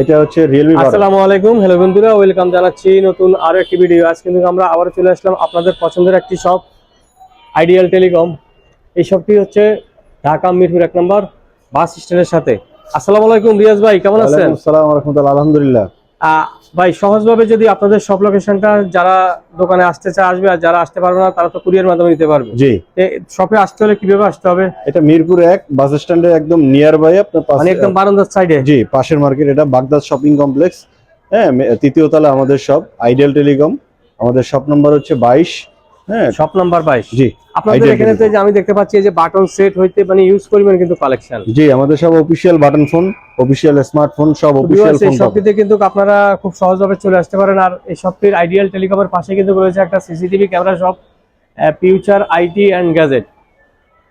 এটা হচ্ছে রিয়েলমি আসসালামু আলাইকুম। হ্যালো বন্ধুরা ওয়েলকাম জানাচ্ছি নতুন আরও একটি ভিডিও আজ কিন্তু আমরা আবার চলে আসলাম আপনাদের পছন্দের একটি শপ আইডিয়াল টেলিকম এই শপটি হচ্ছে ঢাকা মিরপুর এক নম্বর বাস স্ট্যান্ডের সাথে। আসসালামু আলাইকুম রিয়াজ ভাই কেমন আছেন? আসসালাম রহমতুল্লাহ আলহামদুলিল্লাহ। ভাই সহজভাবে যদি আপনাদের সব লোকেশনটা যারা দোকানে আসতে চায় আসবে আর যারা আসতে পারবে না তারা তো কুরিয়ার মাধ্যমে নিতে পারবে। জি। শপে আসতে হলে কীভাবে আসতে হবে? এটা মিরপুর এক বাস স্ট্যান্ডে একদম নিয়ার বাই আপনার পাশে- মানে একদম বারান্দার সাইডে জি পাশের মার্কেট এটা বাগদাদ শপিং কমপ্লেক্স হ্যাঁ তৃতীয় তলা আমাদের সব আইডিয়াল টেলিকম আমাদের শপ নম্বর হচ্ছে বাইশ হ্যাঁ। শপ নাম্বার বাইশ। জি। আপনাদের এখানে তো যে আমি দেখতে পাচ্ছি যে বাটন সেট হইতে মানে ইউজ করবেন কিন্তু কালেকশন জি আমাদের সব official button phone official smartphone সব অফিসিয়াল এই ফোন শপটিতে কিন্তু আপনারা খুব সহজভাবে চলে আসতে পারেন। আর এই শপটির আইডিয়াল টেলিকমের পাশে কিন্তু রয়েছে একটা CCTV camera shop future IT and gadget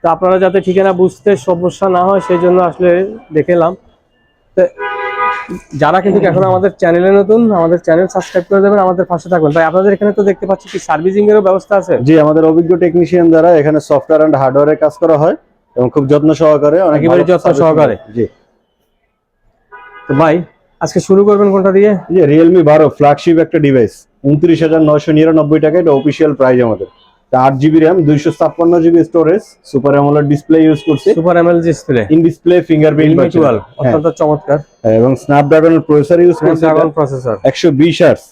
তো আপনারা যাতে ঠিকানা বুঝতে সমস্যা না হয় সেই জন্য আসলে দেখেলাম তো যারা কিন্তু এখন আমাদের চ্যানেলে নতুন আমাদের চ্যানেল সাবস্ক্রাইব করে দেবেন আমাদের পাশে থাকবেন। ভাই আপনাদের এখানে তো দেখতে পাচ্ছি কি সার্ভিসিং এরও ব্যবস্থা আছে? জি আমাদের অভিজ্ঞ টেকনিশিয়ান দ্বারা এখানে সফটওয়্যার এন্ড হার্ডওয়্যারের কাজ করা হয় এবং খুব যত্ন সহকারে অনেক একেবারে যত্ন সহকারে। জি। তো ভাই আজকে শুরু করবেন কোনটা দিয়ে? যে রিয়েলমি বারো ফ্ল্যাগশিপ একটা ডিভাইস উনত্রিশ হাজার নয়শো নিরানব্বই টাকা এটা অফিসিয়াল প্রাইস আমাদের। আট জিবি র্যাম দুইশো ছাপ্পান্ন GB storage super AMOLED display use করছি। Super ML display in display fingerprint অত্যন্ত চমৎকার। এবং স্ন্যাপড্রাগন প্রসেসর ইউজ করছি স্ন্যাপড্রাগন প্রসেসর একশো বিশ আর্স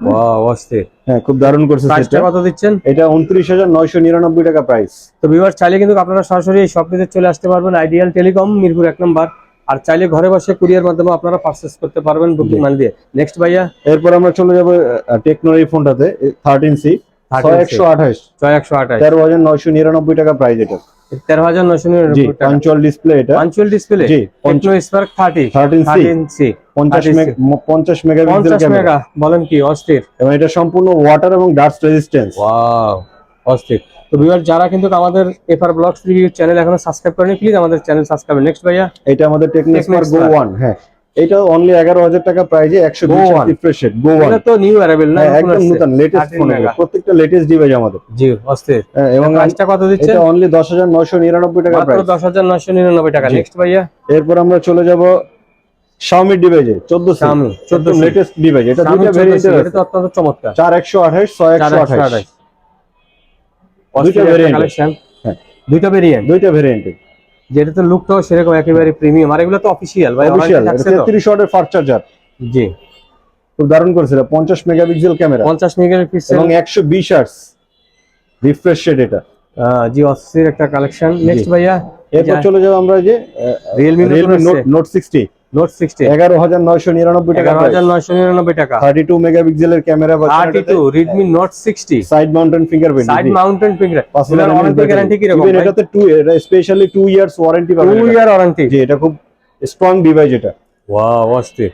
ওয়াও অস্থির। হ্যাঁ খুব দারুণ করছে সেটটা কত দিচ্ছেন? এটা উনত্রিশ হাজার নয়শো নিরানব্বই টাকা প্রাইস তো ভিউয়ার চাইলে কিন্তু আপনারা সরাসরি এই শপটিতে চলে আসতে পারবেন। আইডিয়াল টেলিকম মিরপুর এক নম্বর। আর চাইলে ঘরে বসে কুরিয়ার মাধ্যমে আপনারা পারচেস করতে পারবেন বুকিং। মানি দিয়ে। নেক্সট ভাইয়া। এরপর আমরা চলে যাব টেকনোর এই ফোনটাতে থার্টিন সি ছয় একশো আঠাশ। ছয় একশো আঠাশ। তেরো হাজার নয়শো নিরানব্বই টাকা প্রাইস এটা। তেরো হাজার নয়শো জি নিরানব্বই পাঞ্চুয়াল ডিসপ্লে এটা। পাঞ্চুয়াল ডিসপ্লে জি Tecno Spark thirty thirteen C পঞ্চাশ 30C মেগ- ম- পঞ্চাশ মেগাপিক্সেল পঞ্চাশ ক্যামেরা মেগা বলেন কি অস্থির। এবং এটা সম্পূর্ণ ওয়াটার এবং ডাস্ট রেজিস্ট্যান্স ওয়াও অস্থির। তো ভিউয়ার যারা কিন্তু আমাদের এফআর ব্লগস রিভিউ চ্যানেল এখনও সাবস্ক্রাইব করেনি প্লিজ আমাদের চ্যানেল সাবস্ক্রাইব নেক্সট ভাইয়া। এটা আমাদের টেকনিক্সমার গো ওয়ান হ্যাঁ। এটা অনলি এগারো হাজার টাকা প্রাইজে একশো Go বিশ রিফ্রেশ গো এটা তো নিউ অ্যারাইভেল না একদম নতুন লেটেস্ট ফোন প্রত্যেকটা লেটেস্ট ডিভাইস আমাদের। জি অস্থির। হ্যাঁ, এবং প্রাইসটা কত দিচ্ছেন? এটা অনলি দশ হাজার নয়শো নিরানব্বই টাকা মাত্র প্রাইস নয়শো নিরানব্বই টাকা। নেক্সট ভাইয়া। এরপর আমরা চলে যাব Xiaomi ডিভাইসে চোদ্দ Xiaomi, 14C লেটেস্ট ডিভাইস এটা দুইটা 14C, ভেরিয়েন্টের এটা তো অত্যন্ত চমৎকার। চার একশো আঠাশ ছয় একশো আঠাশ। দুইটা variant কালেকশন হ্যাঁ। দুইটা ভেরিয়েন্ট দুইটা ভেরিয়েন্টের যেটা তো লুকটাও সেরকম একেবারে প্রিমিয়াম আর এগুলো তো অফিসিয়াল ভাই অফিসিয়াল warranty থাকছে তো? তেত্রিশ ওয়াটের ফাস্ট চার্জার জি। খুব দারুণ করেছে এটা পঞ্চাশ মেগাপিক্সেল ক্যামেরা। পঞ্চাশ মেগাপিক্সেল। এবং একশো বিশ আর্স রিফ্রেশ রেট এটা। জি অস্থির একটা কালেকশন নেক্সট ভাইয়া এরপর চলে যাব আমরা যে Realme Note note note sixty note sixty এগারো হাজার নয়শো নিরানব্বই টাকা এগারো হাজার নয়শো নিরানব্বই টাকা। থার্টি টু মেগাপিক্সেলের camera thirty two Redmi Note sixty side mountain fingerprint side mountain finger warranty guarantee কি রকম এটাতে টু এটা স্পেশালি টু ইয়ার্স ওয়ারেন্টি পাবেন টু ইয়ার ওয়ারেন্টি জি এটা খুব স্ট্রং ডিভাইস এটা। ওয়াও অস্থির।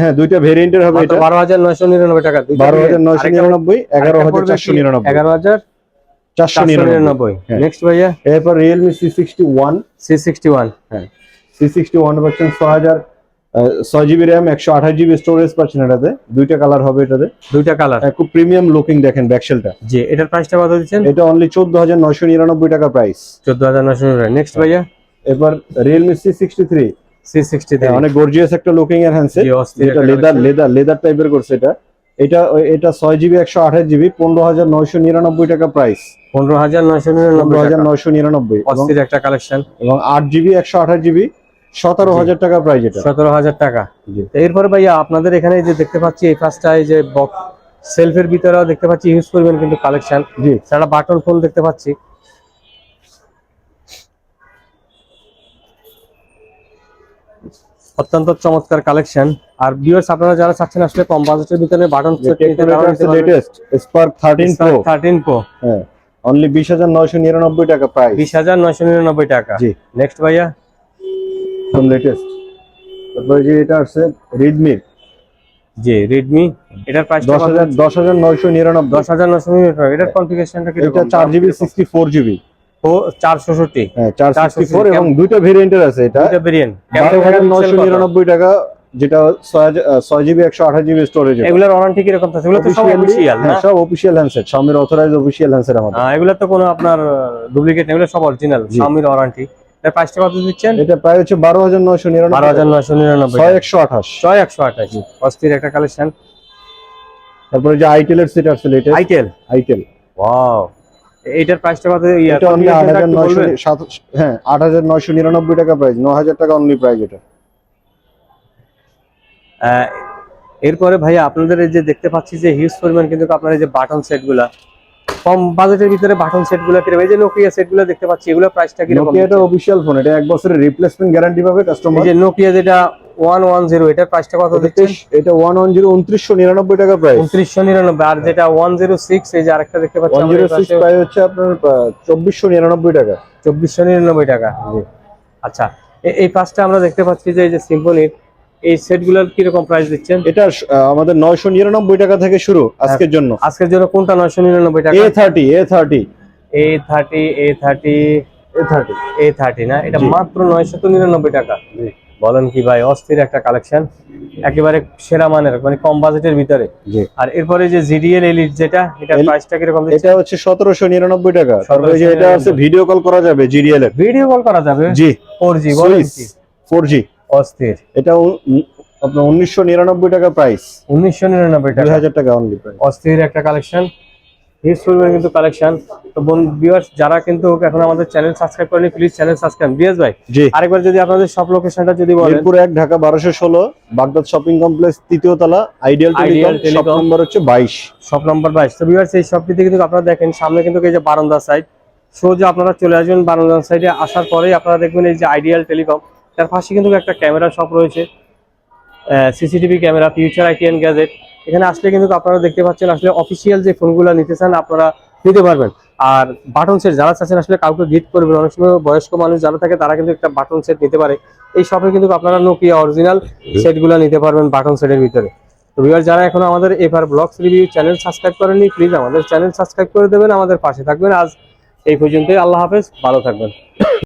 হ্যাঁ দুইটা ভেরিয়েন্টের হবে এটা। বারো হাজার নয়শো নিরানব্বই টাকা। দুইটা বারো হাজার variant। নয়শো নিরানব্বই এগারো হাজার পড়বে চারশো কি? নিরানব্বই। এগারো হাজার চারশো চারশো নিরানব্বই। নিরানব্বই হ্যাঁ। নেক্সট ভাইয়া এরপর Realme C sixty one C sixty one পাচ্ছেন ছ হাজার ছয় জিবি র্যাম একশো আঠাশ জিবি স্টোরেজ পাচ্ছেন এটাতে। দুইটা কালার হবে এটাতে। দুইটা কালার হ্যাঁ, খুব প্রিমিয়াম লুকিং দেখেন ব্যাকশেলটা জি এটার প্রাইসটা কত দিচ্ছেন? এটা অনলি চোদ্দ হাজার নয়শো নিরানব্বই টাকা প্রাইস চোদ্দ হাজার নয়শো নেক্সট ভাইয়া? এবার Realme C sixty three C sixty অনেক গর্জিয়াস একটা লুকিং এর হ্যান্ডসেট যেটা লেদার লেদার লেদার টাইপের করছে এটা। এটা এটা ছয় জিবি একশো আঠাশ জিবি পনেরো হাজার নয়শো নিরানব্বই টাকা প্রাইস পনেরো হাজার নয়শো নিরানব্বই হাজার নয়শো নিরানব্বই। একটা কালেকশন এবং আট জিবি একশো আঠাশ জিবি সতেরো হাজার টাকা প্রাইস এটা। সতেরো হাজার টাকা। এরপরে ভাইয়া আপনাদের এখানে যে দেখতে পাচ্ছি এই কাজটা এই যে বক্স সেলফের ভিতরেও দেখতে পাচ্ছি ইউজ করবেন কিন্তু কালেকশন জি। সারা বাটন ফোন দেখতে পাচ্ছি। অত্যন্ত চমৎকার কালেকশন আর ভিউয়ার্স আপনারা যারা চাচ্ছেন আসলে কম বাজেটের ভিতরে বাটন সেট নিতে latest Spark thirteen Pro thirteen Pro হ্যাঁ অনলি বিশ হাজার নয়শো নিরানব্বই টাকা প্রাইস বিশ হাজার নয়শো নিরানব্বই টাকা। জি। নেক্সট ভাইয়া। একদম লেটেস্ট তারপরে যে এটা আছে রেডমি জি রেডমি এটার প্রাইস দশ হাজার দশ হাজার নয়শো নিরানব্বই। দশ হাজার নয়শো নিরানব্বই। এটার কনফিগারেশনটা কি এটা চার জিবি সিক্সটি ফোর জিবি ও চারশোষট্টি হ্যাঁ চার সিক্সটি ফোর 464 এবং দুইটা ভেরিয়েন্টের আছে এটা। দুইটা ভেরিয়েন্ট টাকা যেটা ছয় হাজার- আহ, ছয় জিবি একশো আঠাশ জিবি স্টোরেজ এগুলোর ওয়ারেন্টি কীরকম থাকে এগুলো তো সব অফিসিয়াল না? সব official handset Xiaomi authorize official handset আমাদের। আহ, এগুলো তো কোনো আপনার ডুপ্লিকেট এগুলো সব অরিজিনাল। Xiaomi ওয়ারেন্টি এর প্রাইসটা কত দিচ্ছেন? এটা প্রায় হচ্ছে বারো হাজার নয়শো বারো নিরানব্বই হাজার নয়শো নিরানব্বই ছয় একশো আঠাশ। ছয় একশো আঠাশ। অস্থির একটা কালেকশন তারপরে যে আইটেলের সেট আছে এটা আইটেল আইটেল ওয়াও এইটার প্রাইসটা কত ইয়া এটা অনলি আট হাজার একটু নয়শো বলবেন? সাত হ্যাঁ আট হাজার নয়শো নিরানব্বই টাকা প্রাইস ন হাজার টাকা অনলি প্রাইস এটা। এরপরে ভাইয়া আপনাদের এই যে দেখতে পাচ্ছি যে হিউজ পরিমাণ কিন্তু আপনার এই যে বাটন সেটগুলা কম বাজেটের ভিতরে বাটন সেটগুলো কীরকম এই যে নোকিয়া সেটগুলো দেখতে পাচ্ছি এগুলো প্রাইসটা কীরকম নোকিয়া এটা অফিসিয়াল ফোন এটা এক বছরের রিপ্লেসমেন্ট গ্যারান্টি পাবে কাস্টমার এই যে নোকিয়া যেটা ওয়ান ওয়ান জিরো এটার প্রাইসটা কত দিচ্ছেন এটা ওয়ান ওয়ান জিরো উনত্রিশশো নিরানব্বই টাকা প্রাইস উনত্রিশশো নিরানব্বই আর যেটা ওয়ান জিরো সিক্স এই যে আরেকটা দেখতে পাচ্ছি ওয়ান জিরো সিক্স প্রাইস হচ্ছে আপনার চব্বিশশো নিরানব্বই টাকা। চব্বিশশো নিরানব্বই টাকা। আচ্ছা এই পাঁচটা আমরা দেখতে পাচ্ছি যে এই যে সিম্পল সিম্পনির এই সেটগুলোর কীরকম প্রাইস দিচ্ছেন? এটা আমাদের নয়শো নিরানব্বই টাকা থেকে শুরু আজকের জন্য। আজকের জন্য কোনটা নয়শো নিরানব্বই টাকা? A thirty A thirty A thirty A thirty A thirty A thirty না? এটা। মাত্র নয়শত নিরানব্বই টাকা। বলেন কি ভাই অস্থির একটা কালেকশন একেবারে সেরা মানের মানে কম বাজেটের ভিতরে। আর এরপরে যে জিডিএল এলিট যেটা এটা প্রাইসটা কীরকম দিচ্ছে? এটা হচ্ছে সতেরোশো নিরানব্বই টাকা। তারপরে যে এটা আছে ভিডিও কল করা যাবে জিডিএল ভিডিও কল করা যাবে? জি। ফোর জি বলেন কি? ফোর জি অস্থির। এটা আপনার উনিশশো নিরানব্বই টাকা প্রাইস উনিশশো নিরানব্বই টাকা। হাজার টাকা অনলি প্রাইস অস্থির একটা কালেকশন হিউজ পরিমাণ কিন্তু কালেকশন তো ভিউয়ার্স যারা কিন্তু এখন আমাদের চ্যানেল সাবস্ক্রাইব করেনি প্লিজ চ্যানেল সাবস্ক্রাইব বিয়াস ভাই জি। আরেকবার যদি আপনাদের সব লোকেশনটা যদি বলেন। মিরপুর এক ঢাকা বারোশো ষোলো বাগদাদ শপিং কমপ্লেক্স তৃতীয় তলা আইডিয়াল টেলিকম শপ নম্বর হচ্ছে বাইশ। শপ নম্বর বাইশ। তো ভিউয়ার্স এই শপটিতে কিন্তু আপনারা দেখেন সামনে কিন্তু এই যে বারান্দা সাইড সোজা আপনারা চলে আসবেন বারান্দা সাইডে আসার পরেই আপনারা দেখবেন এই যে আইডিয়াল টেলিকম তার পাশে কিন্তু একটা ক্যামেরা শপ রয়েছে CCTV camera future IT and gadget এখানে আসলে কিন্তু আপনারা দেখতে পাচ্ছেন আসলে অফিসিয়াল যে ফোনগুলো নিতে চান আপনারা নিতে পারবেন। আর বাটন সেট যারা চাচ্ছেন আসলে কাউকে গিফট করবেন, অনেক সময় বয়স্ক মানুষ যারা থাকে তারা কিন্তু একটা বাটন সেট নিতে পারে। এই শপে কিন্তু আপনারা নোকিয়া অরিজিনাল সেটগুলো নিতে পারবেন বাটন সেটের ভিতরে। তো ভিউয়ার যারা এখন আমাদের FR vlogs review channel subscribe করেননি প্লিজ আমাদের চ্যানেল সাবস্ক্রাইব করে দেবেন, আমাদের পাশে থাকবেন। আজ এই পর্যন্তই, আল্লাহ হাফেজ, ভালো থাকবেন।